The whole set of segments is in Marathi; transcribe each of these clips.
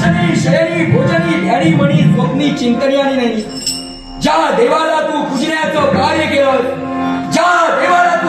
दर्शनी शयनी भोजनी ध्यानी म्हणी स्वप्नी चिंतनी आणि नाही ज्या देवाला तू पूजण्याचं कार्य केलं ज्या देवाला तू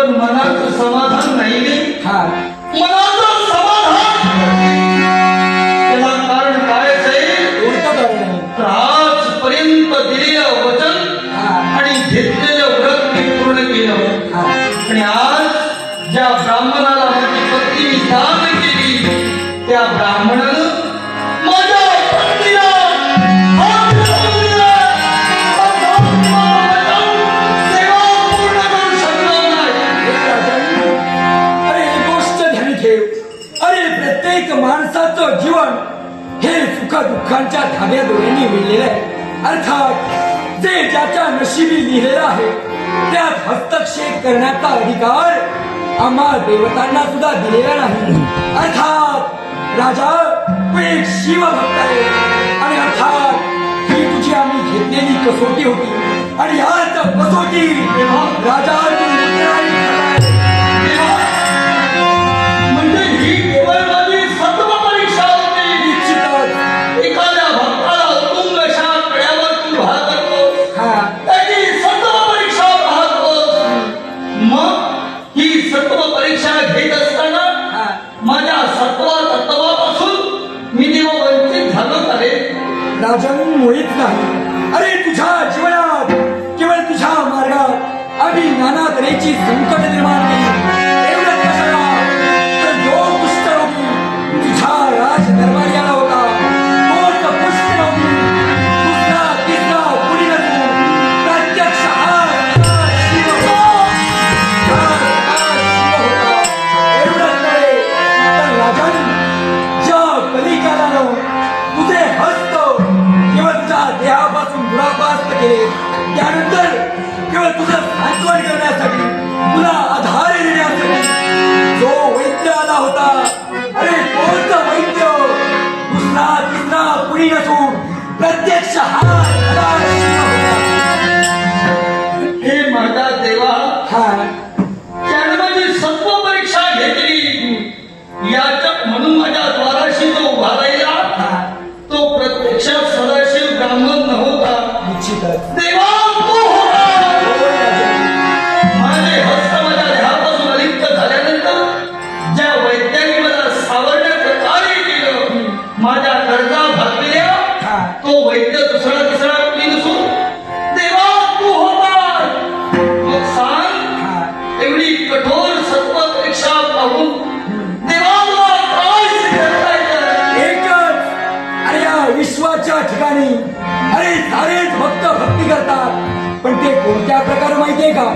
पण मनाचं समाधान नाही मनाचं समाधान लिहिलेलं आहे. अर्थात जे ज्याच्या नशिबी लिहिलेलं आहे त्यात हस्तक्षेप करण्याचा अधिकार आम्हा देवतांना सुद्धा दिलेला नाही. अर्थात राजा तू एक शिवभक्त आहे. आणि अर्थात ही तुझी आम्ही घेतलेली कसोटी होती. आणि याच कसोटी राजा नाही अरे तुझ्या जीवनात केवळ तुझ्या मार्गात आम्ही नाना तऱ्हेची संकट निर्माण Allah का?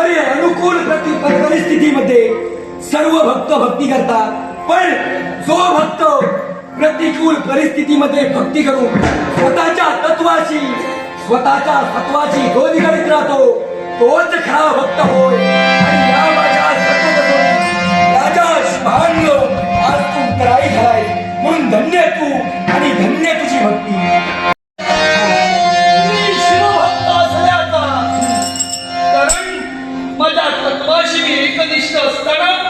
अरे अनुकूल परिस्थितीमध्ये सर्व भक्त भक्ती करतात. पण जो भक्त प्रतिकूल परिस्थितीमध्ये भक्ती करून स्वतःच्या तत्वाशी स्वतःच्या तत्वाची जो निगडीत राहतो तोच खरा भक्त होय. आज तू त्राई झालाय म्हणून धन्य तू आणि धन्य तुझी भक्ती. Jesus, stand up.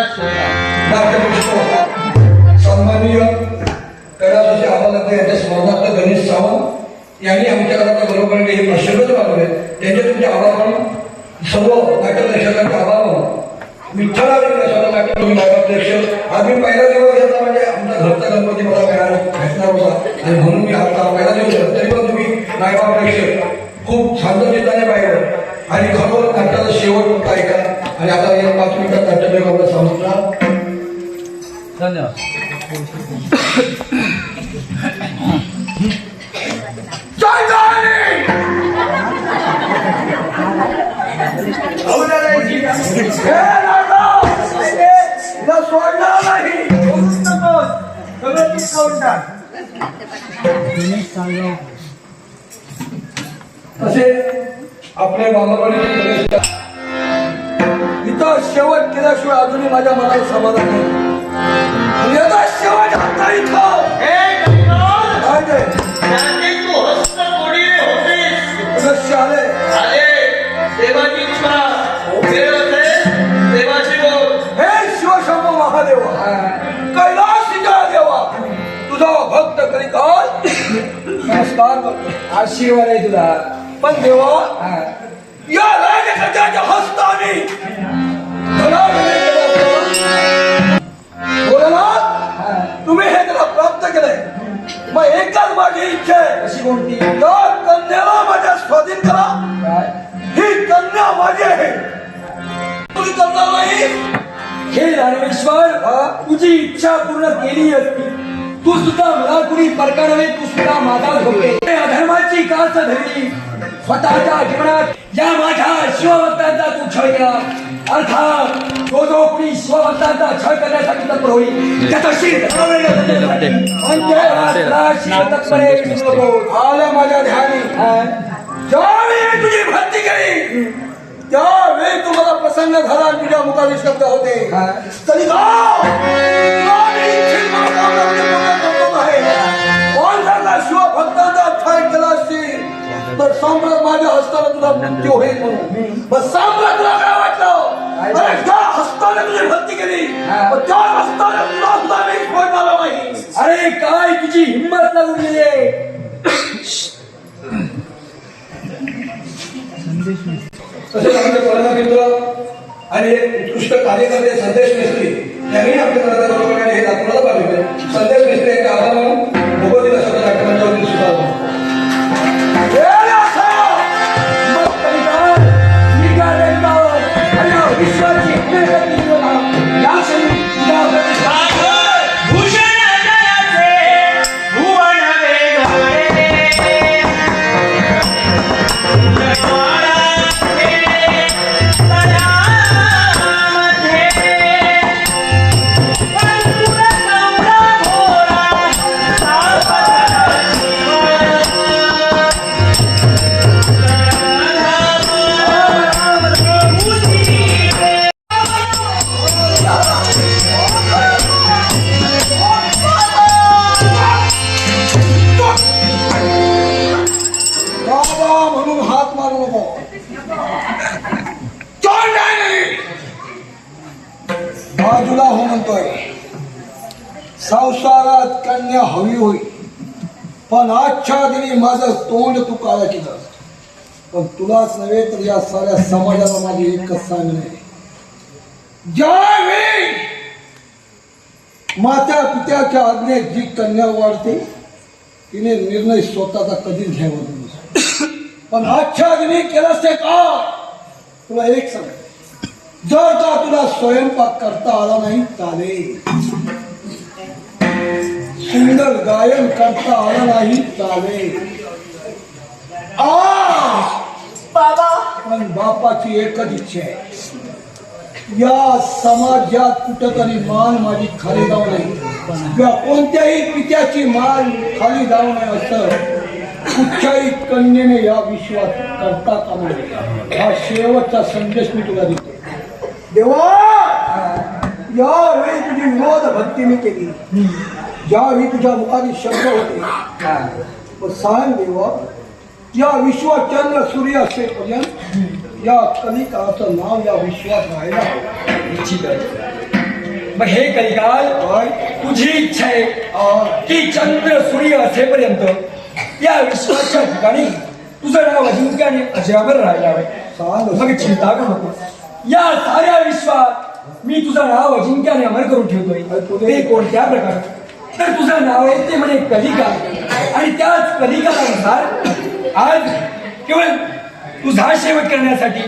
नाट्यपुष्प सन्माननीय कैलासाचे आम्हाला यांच्या स्मरणार्थ गणेश सावंत यांनी आमच्या घरात बरोबरीने हे प्रश्नच मानले त्यांचे तुमचे आभार मानून सर्व नाट्यदर्शकांचे प्रेक्षकांचे आभार मानून विठ्ठला सर्व नाट्य नाट्याध्यक्ष आम्ही पहिला दिवस घेतला म्हणजे आमचा घरचा गणपती मला मिळाला भेटणार होता. आणि म्हणून मी आता पहिला दिवस तरी पण तुम्ही नायबाध्यक्ष प्रेक्षक खूप शांतचित्ताने पाहिलं. आणि खरोखर नाट्याचा शेवट होता ऐका आणि आता एक पाच मिनिटात नाट्यप्रेम सांगणार धन्यवाद सोडणार नाही तसे आपले बाबाकडे केल्याशिवाय अजूनही माझ्या मनाला समाधान नाही. आता इथं. हे आले देवाची हे शिवशंभू महादेव. देवा. तुझा भक्त करिकाल नमस्कार करतो. आशीर्वाद आहे तुझा. पण देवा या राजकर्त्याच्या हस्ताने तुम्ही हे त्याला प्राप्त केलंय मग एकच माझी इच्छा आहे अशी कोणती कन्याला माझ्या स्वाधीन करा ही कन्या माझी आहे तुम्ही करणार नाही हे तुझी इच्छा पूर्ण केली असती तू सुद्धा मला कुणी तू सुद्धा माझा झोपे अधर्माची कास धरली स्वतःच्या जीवनात या माझ्या शिवभक्तांचा तू छळ केला अर्थात तो जो कुणी शिवभक्तांचा छळ करण्यासाठी तत्पर होईल त्याचा शीर म्हणजे रात्र शिवतत्परे विष्णू नको. आलं माझ्या ध्यानी. ज्यावेळी तुझी भक्ती केली त्यावेळी तुम्हाला प्रसन्न झाला तुझ्या मुखाने शब्द होते. तरी गाव, गावी इच्छित मनोकामना तुझे पूर्ण करतो आहे. कोण जर शिव भक्तांचा छळ केला असतील तर सम्राट माझ्या हस्ताने तुला मृत्यू होईल म्हणून. सम्राट तुला काय ज्या हस्ताने तुझी भक्ती केली. मग त्या हस्ताने तुला सुद्धा मी सोडणार नाही अरे काय तुझी हिंमत लागून गेली? आहे? तसेच आमचे परममित्र आणि उत्कृष्ट कार्यकर्ते संदेश मिस्त्री त्यांनी आमच्या हे नागपुराला पाठवले संदेश माझं तोंड तू काळा केलं. पण तुलाच नव्हे तर या साऱ्या समाजाला माझी एकच सांगणं. आहे ज्यावेळी माता पित्याच्या आज्ञेत जी कन्या वाढते तिने निर्णय स्वतःचा कधीच घ्यावा नाही. पण आजच्या दिनी केलास ते का? तुला एक सांग जर का तुला स्वयंपाक करता आला नाही चालेल. सुंदर गायन करता आलं नाही चालेल. बापाची एकच इच्छा आहे. या समाजात कुठंतरी मान माझी खाली जाऊ नये. किंवा कोणत्याही पित्याची मान खाली जाऊ नये असं कुठच्याही कन्येने या विश्वात करता कामा नये. हा शेवटचा संदेश मी तुला देतो. देवा! यावेळी तुझी विनोद भक्ती मी केली. ज्यावेळी तुझ्या मुखाने शब्द होते सांग देवा या विश्वात चंद्र सूर्य असेपर्यंत या कलिकाचं नाव या विश्वात राहायला हवं. निश्चित आहे. मग हे कलिकाल? तुझी इच्छा आहे की चंद्र सूर्य असेपर्यंत या विश्वाच्या ठिकाणी तुझं नाव अजिंक्याने अजरावर राहायला हवं मग चिंता करू नको या साऱ्या विश्वात मी तुझं नाव अजिंक्याने अमर करून ठेवतोय ते कोणत्या प्रकारे तर तुझं नाव आहे ते म्हणे कलिका आणि त्याच कलिकानुसार आज केवळ तुझा शेवट करण्यासाठी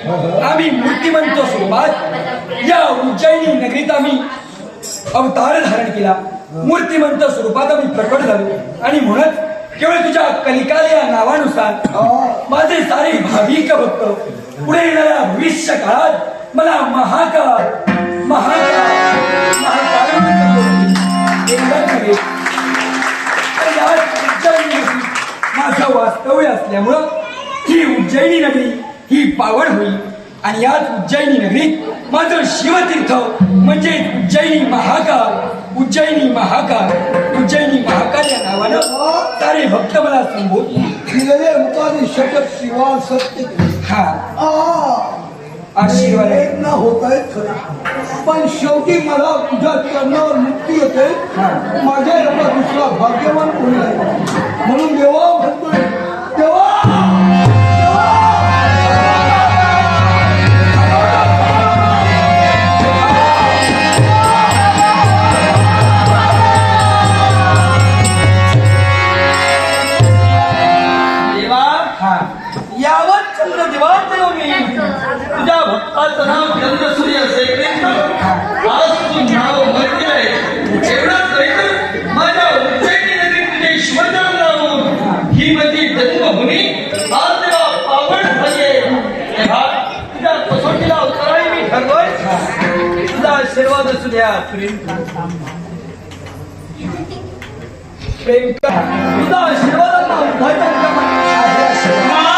आम्ही मूर्तिमंत स्वरूपात या उज्जैनी नगरीत आम्ही अवतार धारण केला. मूर्तिमंत स्वरूपात आम्ही प्रकट झालो. आणि म्हणत केवळ तुझ्या कलिकाल या नावानुसार माझे सारे भाविक भक्त पुढे येणाऱ्या भविष्य काळात मला महाकाळ महाकाळ महाकाळ माझं वास्तव्य असल्यामुळं ही उज्जैनी नगरी ही पावन होईल. आणि याच उज्जैनी नगरीत माझं शिवतीर्थ म्हणजे उज्जैनी महाकाळ उज्जैनी महाकाळ उज्जैनी महाकाळ या नावानं सारे भक्त मला सत्य हा. आ आशीर्वाद. होत आहेत खरं. पण शेवटी मला तुझ्या चरणावर मुक्ती येते. माझ्या एवढा दुसरा भाग्यवान कोणी नाही. म्हणून देवा म्हणतोय द्या प्रेम प्रेम करा तुझा आशीर्वादाचा उद्धार माझे आशीर्वाद.